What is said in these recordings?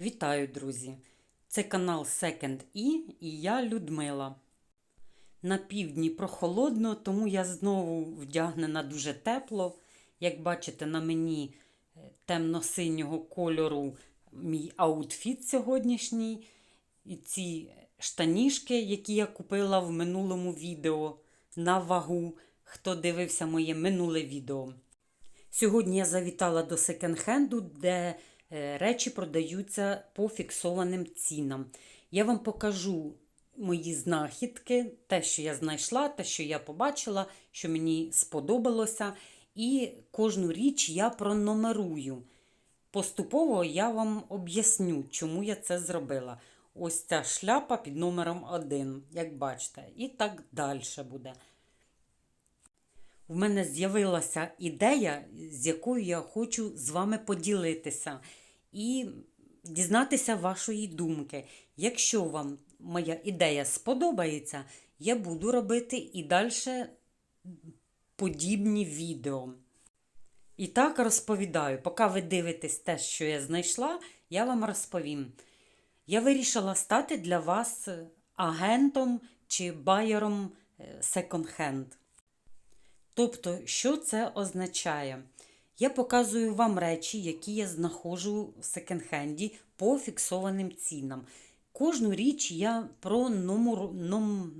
Вітаю, друзі! Це канал Second E і я Людмила. На півдні прохолодно, тому я знову вдягнена дуже тепло. Як бачите, на мені е, темно-синього кольору мій аутфіт сьогоднішній. І ці штанішки, які я купила в минулому відео на вагу, хто дивився моє минуле відео. Сьогодні я завітала до секонд-хенду, де речі продаються по фіксованим цінам. Я вам покажу мої знахідки, те, що я знайшла, те, що я побачила, що мені сподобалося. І кожну річ я пронумерую. Поступово я вам об'ясню, чому я це зробила. Ось ця шляпа під номером 1, як бачите, і так далі буде. В мене з'явилася ідея, з якою я хочу з вами поділитися і дізнатися вашої думки. Якщо вам моя ідея сподобається, я буду робити і далі подібні відео. І так розповідаю, поки ви дивитесь те, що я знайшла, я вам розповім. Я вирішила стати для вас агентом чи байером секонд-хенд. Тобто, що це означає? Я показую вам речі, які я знаходжу в секонд-хенді по фіксованим цінам. Кожну річ я про номер, ном,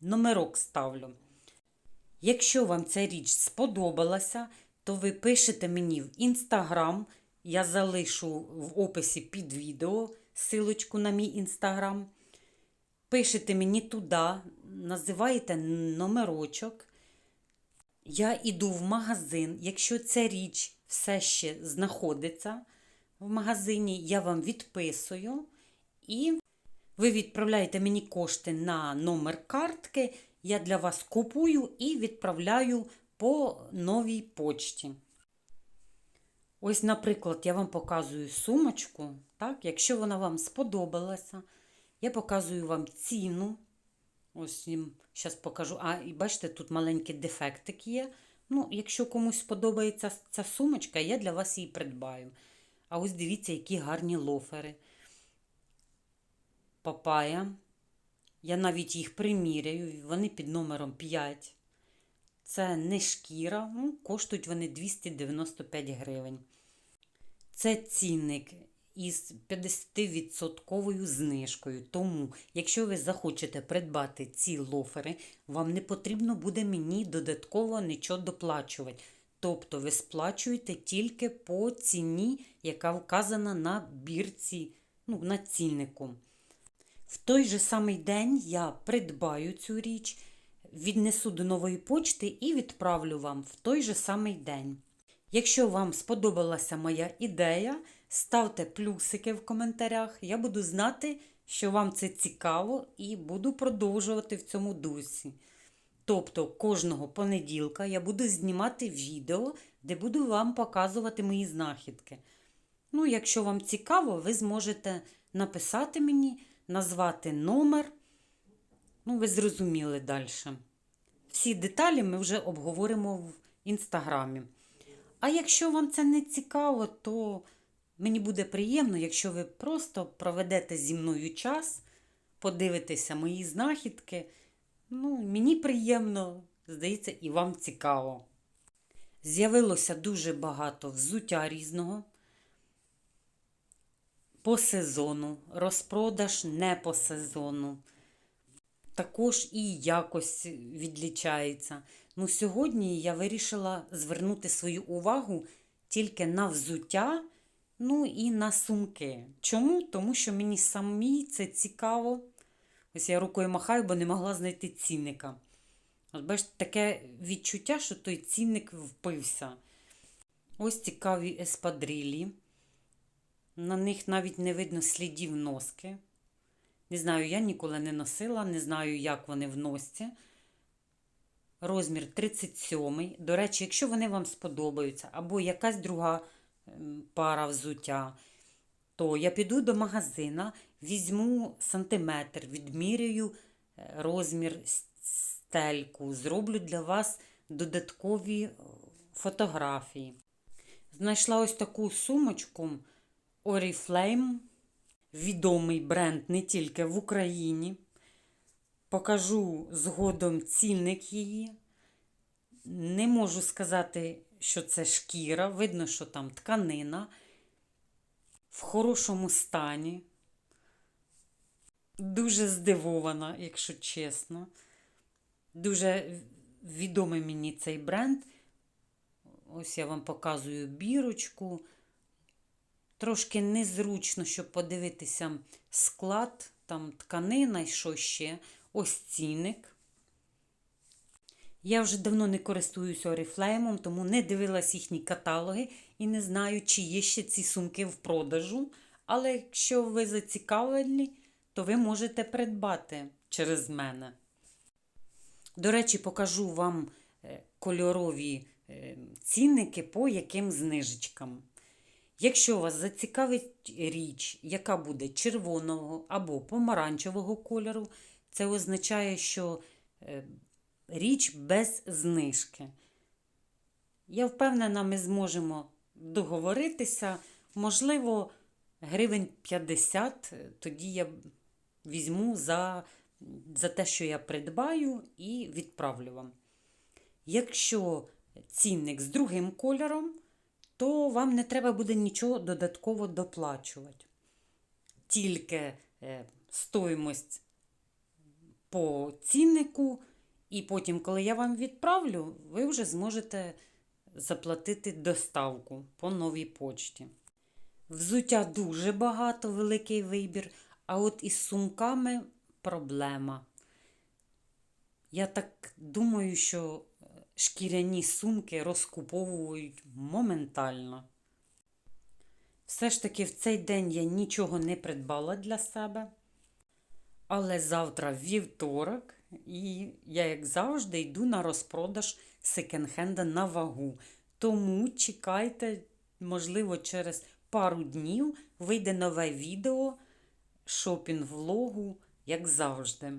номерок ставлю. Якщо вам ця річ сподобалася, то ви пишете мені в інстаграм. Я залишу в описі під відео силочку на мій інстаграм. Пишете мені туди, називаєте номерочок. Я йду в магазин. Якщо ця річ все ще знаходиться в магазині, я вам відписую. І ви відправляєте мені кошти на номер картки. Я для вас купую і відправляю по новій почті. Ось, наприклад, я вам показую сумочку. Так? Якщо вона вам сподобалася, я показую вам ціну. Ось їм зараз покажу. А, і бачите, тут маленький дефектик є. Ну, Якщо комусь сподобається ця сумочка, я для вас її придбаю. А ось дивіться, які гарні лофери. Папая. Я навіть їх приміряю, вони під номером 5. Це не шкіра, ну, коштують вони 295 гривень. Це цінник із 50% знижкою. Тому, якщо ви захочете придбати ці лофери, вам не потрібно буде мені додатково нічого доплачувати. Тобто ви сплачуєте тільки по ціні, яка вказана на бірці, ну, на ціннику. В той же самий день я придбаю цю річ, віднесу до нової почти і відправлю вам в той же самий день. Якщо вам сподобалася моя ідея, ставте плюсики в коментарях. Я буду знати, що вам це цікаво, і буду продовжувати в цьому дусі. Тобто, кожного понеділка я буду знімати відео, де буду вам показувати мої знахідки. Ну, якщо вам цікаво, ви зможете написати мені, назвати номер. Ну, ви зрозуміли далі. Всі деталі ми вже обговоримо в інстаграмі. А якщо вам це не цікаво, то мені буде приємно, якщо ви просто проведете зі мною час, подивитеся мої знахідки. Ну, Мені приємно, здається, і вам цікаво. З'явилося дуже багато взуття різного. По сезону, розпродаж не по сезону. Також і якось відлічається. Ну, Сьогодні я вирішила звернути свою увагу тільки на взуття, ну і на сумки. Чому? Тому що мені самі це цікаво. Ось я рукою махаю, бо не могла знайти цінника. От бачите, таке відчуття, що той цінник впився. Ось цікаві еспадрилі. На них навіть не видно слідів носки. Не знаю, я ніколи не носила, не знаю, як вони в носці. Розмір 37 До речі, якщо вони вам сподобаються, або якась друга пара взуття, то я піду до магазина, візьму сантиметр, відмірюю е, розмір стельку, зроблю для вас додаткові е, фотографії. Знайшла ось таку сумочку Oriflame відомий бренд не тільки в Україні. Покажу згодом цінник її. Не можу сказати, що це шкіра. Видно, що там тканина в хорошому стані. Дуже здивована, якщо чесно. Дуже відомий мені цей бренд. Ось я вам показую бірочку. Трошки незручно, щоб подивитися склад, там тканина і що ще. Ось цінник. Я вже давно не користуюся Oriflame, тому не дивилась їхні каталоги і не знаю, чи є ще ці сумки в продажу. Але якщо ви зацікавлені, то ви можете придбати через мене. До речі, покажу вам е, кольорові е, цінники по яким знижечкам. Якщо вас зацікавить річ, яка буде червоного або помаранчевого кольору, це означає, що е, річ без знижки. Я впевнена, ми зможемо договоритися. Можливо, гривень 50, тоді я візьму за, за те, що я придбаю, і відправлю вам. Якщо цінник з другим кольором, то вам не треба буде нічого додатково доплачувати. Тільки е, стоїмость по ціннику, і потім, коли я вам відправлю, ви вже зможете заплатити доставку по новій почті. Взуття дуже багато, великий вибір, а от із сумками проблема. Я так думаю, що шкіряні сумки розкуповують моментально. Все ж таки, в цей день я нічого не придбала для себе. Але завтра вівторок, і я, як завжди, йду на розпродаж секонд-хенда на вагу. Тому чекайте, можливо, через пару днів вийде нове відео шопінг-влогу, як завжди.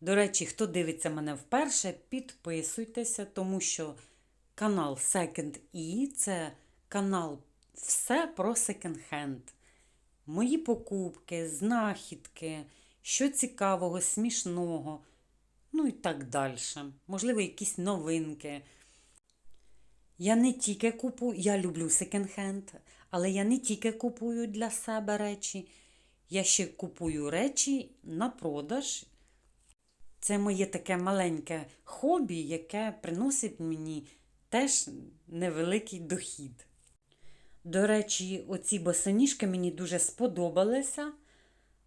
До речі, хто дивиться мене вперше, підписуйтеся, тому що канал Second E це канал все про секонд-хенд. Мої покупки, знахідки, що цікавого, смішного, ну і так далі. Можливо, якісь новинки. Я не тільки купую, я люблю секонд-хенд, але я не тільки купую для себе речі, я ще купую речі на продаж. Це моє таке маленьке хобі, яке приносить мені теж невеликий дохід. До речі, оці босоніжки мені дуже сподобалися,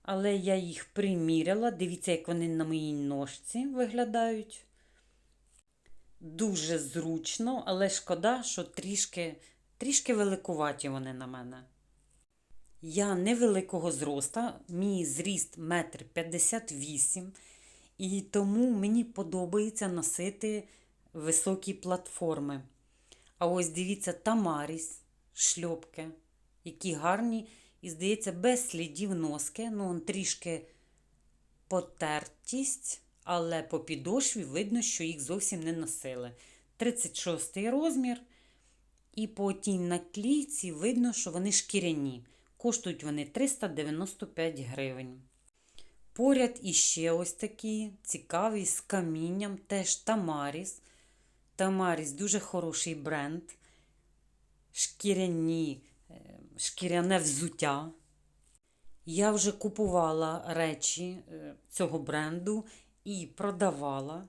але я їх приміряла. Дивіться, як вони на моїй ножці виглядають. Дуже зручно, але шкода, що трішки, трішки великуваті вони на мене. Я невеликого зроста, мій зріст 1,58 м. І тому мені подобається носити високі платформи. А ось дивіться, Тамаріс, шльопки, які гарні, і, здається, без слідів носки. Ну, трішки потертість, але по підошві видно, що їх зовсім не носили. 36 розмір. І по тій наклійці видно, що вони шкіряні. Коштують вони 395 гривень. Поряд іще ось такі цікаві з камінням, теж Тамаріс. Тамаріс дуже хороший бренд. Шкіряні, шкіряне взуття. Я вже купувала речі е, цього бренду і продавала,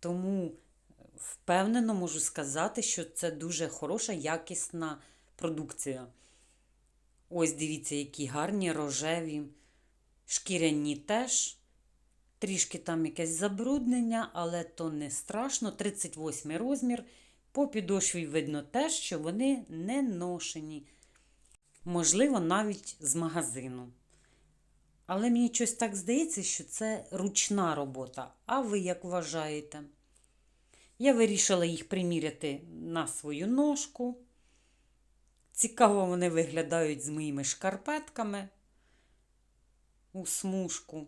тому впевнено можу сказати, що це дуже хороша, якісна продукція. Ось дивіться, які гарні рожеві. Шкіряні теж. Трішки там якесь забруднення, але то не страшно. 38 розмір. По підошві видно те, що вони не ношені. Можливо, навіть з магазину. Але мені щось так здається, що це ручна робота. А ви як вважаєте? Я вирішила їх приміряти на свою ножку. Цікаво, вони виглядають з моїми шкарпетками у смужку.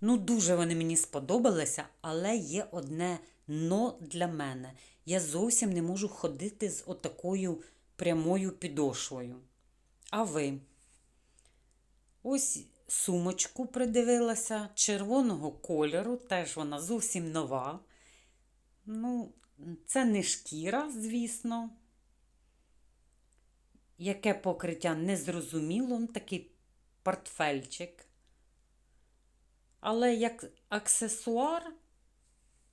Ну, дуже вони мені сподобалися, але є одне но для мене. Я зовсім не можу ходити з отакою прямою підошвою. А ви? Ось сумочку придивилася червоного кольору, теж вона зовсім нова. Ну, це не шкіра, звісно. Яке покриття незрозуміло, такий портфельчик. Але як аксесуар,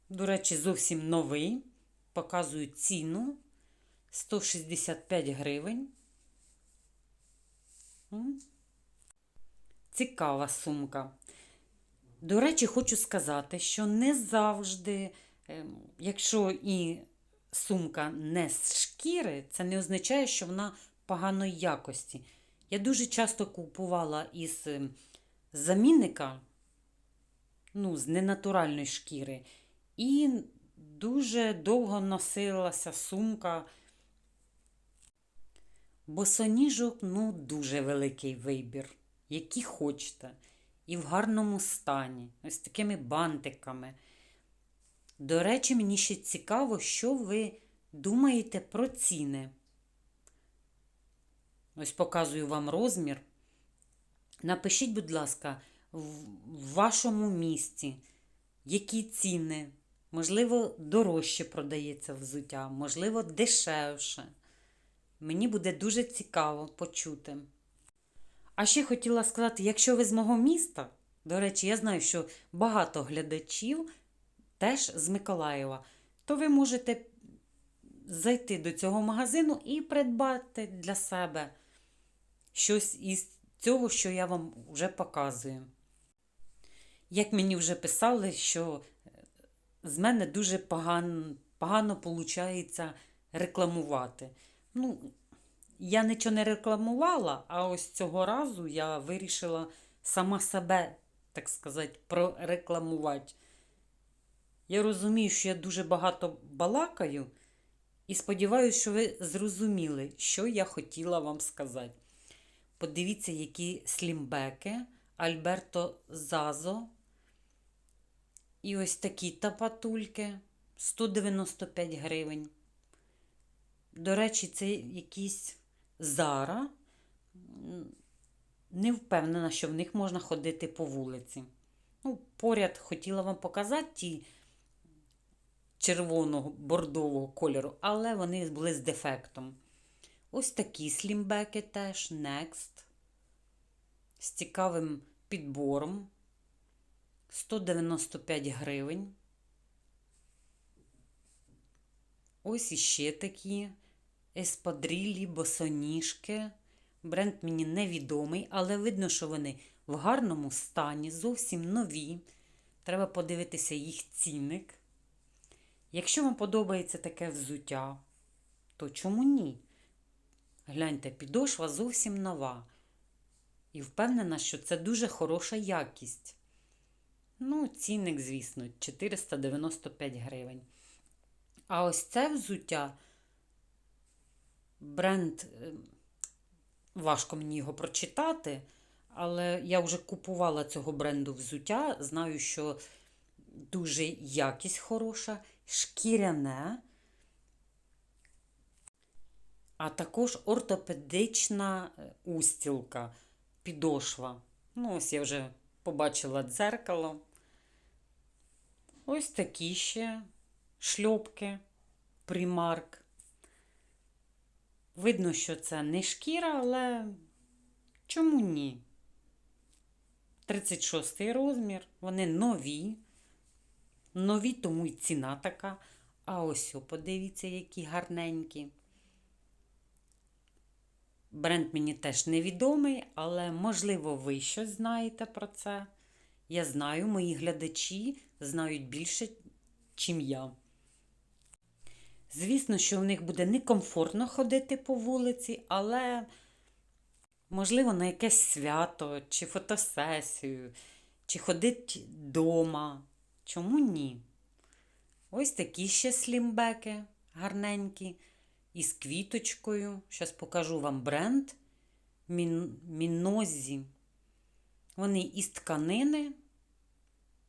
до речі, зовсім новий. Показую ціну 165 гривень. Цікава сумка. До речі, хочу сказати, що не завжди, ем, якщо і сумка не з шкіри, це не означає, що вона поганої якості. Я дуже часто купувала із ем, замінника, ну, з ненатуральної шкіри, і дуже довго носилася сумка. Босоніжок, ну, дуже великий вибір, які хочете. І в гарному стані, ось такими бантиками. До речі, мені ще цікаво, що ви думаєте про ціни. Ось показую вам розмір. Напишіть, будь ласка, в вашому місті, які ціни. Можливо, дорожче продається взуття, можливо, дешевше. Мені буде дуже цікаво почути. А ще хотіла сказати, якщо ви з мого міста, до речі, я знаю, що багато глядачів теж з Миколаєва, то ви можете зайти до цього магазину і придбати для себе щось із цього, що я вам вже показую. Як мені вже писали, що з мене дуже погано, погано виходить рекламувати. Ну, я нічого не рекламувала, а ось цього разу я вирішила сама себе, так сказати, прорекламувати. Я розумію, що я дуже багато балакаю, і сподіваюся, що ви зрозуміли, що я хотіла вам сказати. Подивіться, які слімбеки Альберто Зазо. І ось такі тапатульки 195 гривень. До речі, це якісь зара. Не впевнена, що в них можна ходити по вулиці. Ну, Поряд хотіла вам показати ті червоного бордового кольору, але вони були з дефектом. Ось такі слімбеки теж Next. З цікавим підбором. 195 гривень. Ось іще такі еспадрілі, босоніжки. Бренд мені невідомий, але видно, що вони в гарному стані, зовсім нові. Треба подивитися їх цінник. Якщо вам подобається таке взуття, то чому ні? Гляньте, підошва зовсім нова. І впевнена, що це дуже хороша якість. Ну, цінник, звісно, 495 гривень. А ось це взуття бренд, е, важко мені його прочитати, але я вже купувала цього бренду взуття. Знаю, що дуже якість хороша, шкіряне, а також ортопедична е, устілка, підошва. Ну, ось я вже побачила дзеркало. Ось такі ще шльопки, примарк. Видно, що це не шкіра, але чому ні? 36 розмір, вони нові. Нові, тому і ціна така. А ось, подивіться, які гарненькі. Бренд мені теж невідомий, але, можливо, ви щось знаєте про це. Я знаю, мої глядачі знають більше, чим я. Звісно, що в них буде некомфортно ходити по вулиці, але, можливо, на якесь свято, чи фотосесію, чи ходить вдома. Чому ні? Ось такі ще слімбеки гарненькі, із квіточкою. Зараз покажу вам бренд Мінозі. Вони із тканини.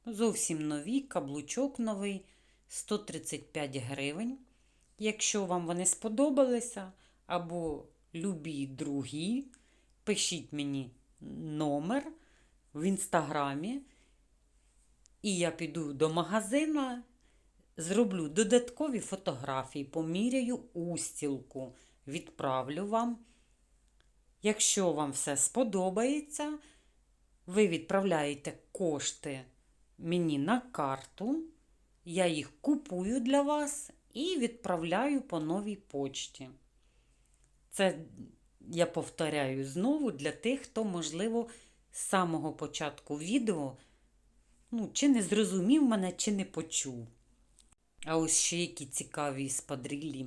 Зовсім нові, каблучок новий, 135 гривень. Якщо вам вони сподобалися, або любі другі, пишіть мені номер в інстаграмі, і я піду до магазина, зроблю додаткові фотографії, поміряю устілку, відправлю вам. Якщо вам все сподобається, ви відправляєте кошти мені на карту, я їх купую для вас і відправляю по новій почті. Це я повторяю знову для тих, хто, можливо, з самого початку відео ну, чи не зрозумів мене, чи не почув. А ось ще які цікаві спадрілі.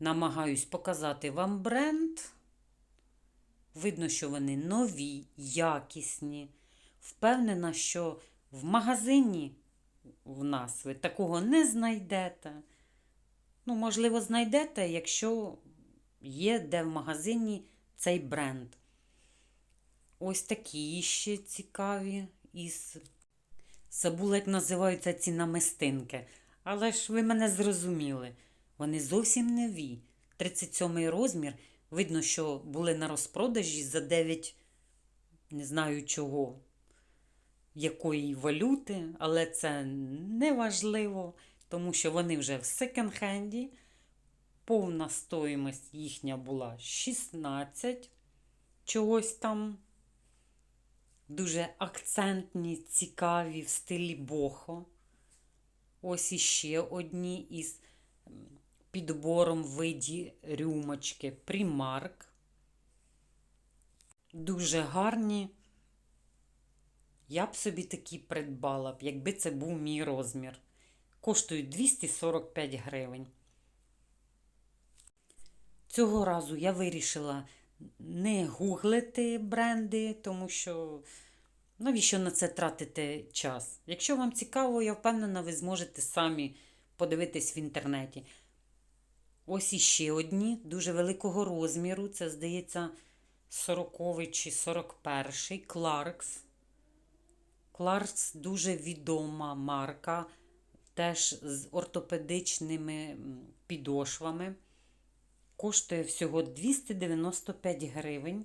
Намагаюсь показати вам бренд. Видно, що вони нові, якісні. Впевнена, що в магазині в нас ви такого не знайдете. Ну, можливо, знайдете, якщо є де в магазині цей бренд. Ось такі ще цікаві із. Забула, як називаються ці намистинки. Але ж ви мене зрозуміли. Вони зовсім нові. 37-й розмір. Видно, що були на розпродажі за 9, не знаю чого, якої валюти, але це не важливо, тому що вони вже в секонд-хенді. Повна стоїмость їхня була 16 чогось там. Дуже акцентні, цікаві в стилі бохо. Ось іще одні із підбором виді рюмочки Примарк. Дуже гарні. Я б собі такі придбала б, якби це був мій розмір. Коштують 245 гривень. Цього разу я вирішила не гуглити бренди, тому що навіщо на це тратити час? Якщо вам цікаво, я впевнена, ви зможете самі подивитись в інтернеті. Ось іще одні дуже великого розміру. Це, здається, 40 чи 41 Кларкс. Кларкс дуже відома марка, теж з ортопедичними підошвами. Коштує всього 295 гривень.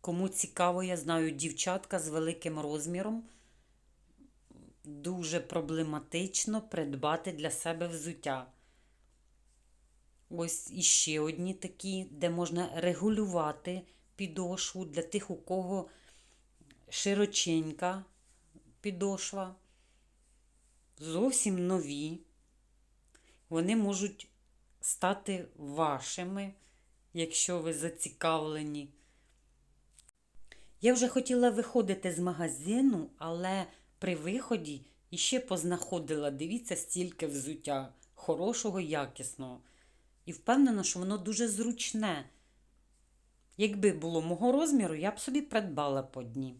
Кому цікаво, я знаю, дівчатка з великим розміром. Дуже проблематично придбати для себе взуття. Ось іще одні такі, де можна регулювати підошву для тих, у кого широченька підошва. Зовсім нові. Вони можуть стати вашими, якщо ви зацікавлені. Я вже хотіла виходити з магазину, але при виході іще познаходила, дивіться, стільки взуття хорошого, якісного. І впевнена, що воно дуже зручне. Якби було мого розміру, я б собі придбала по дні.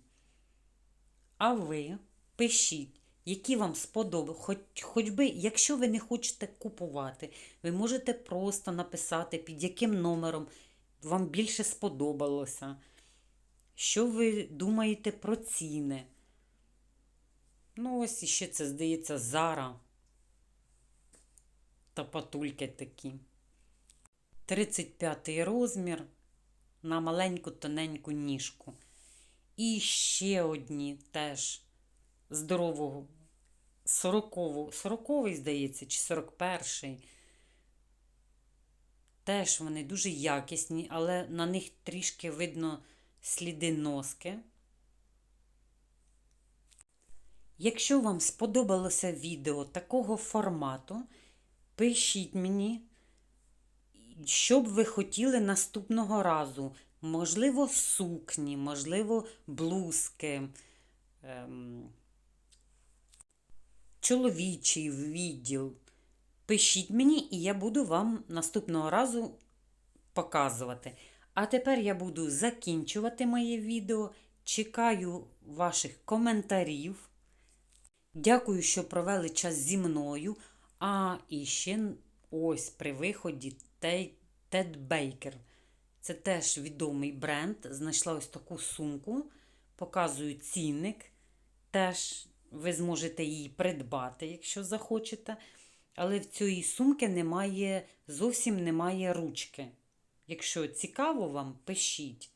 А ви пишіть, які вам сподобали. Хоч, хоч би, якщо ви не хочете купувати, ви можете просто написати, під яким номером вам більше сподобалося. Що ви думаєте про ціни? Ну, ось іще це, здається, Зара та патульки такі. 35 розмір на маленьку тоненьку ніжку. І ще одні теж здорового 40 40 здається, чи 41-й. Теж вони дуже якісні, але на них трішки видно сліди носки. Якщо вам сподобалося відео такого формату, пишіть мені, що б ви хотіли наступного разу. Можливо, сукні, можливо, блузки, ем, чоловічий відділ. Пишіть мені, і я буду вам наступного разу показувати. А тепер я буду закінчувати моє відео. Чекаю ваших коментарів. Дякую, що провели час зі мною. А і ще ось при виході Тед Бейкер. Це теж відомий бренд. Знайшла ось таку сумку. Показую цінник. Теж ви зможете її придбати, якщо захочете. Але в цієї сумки немає, зовсім немає ручки. Якщо цікаво вам, пишіть.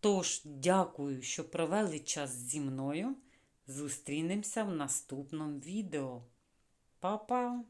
Тож, дякую, що провели час зі мною. Зустрінемося в наступному відео. Па-па!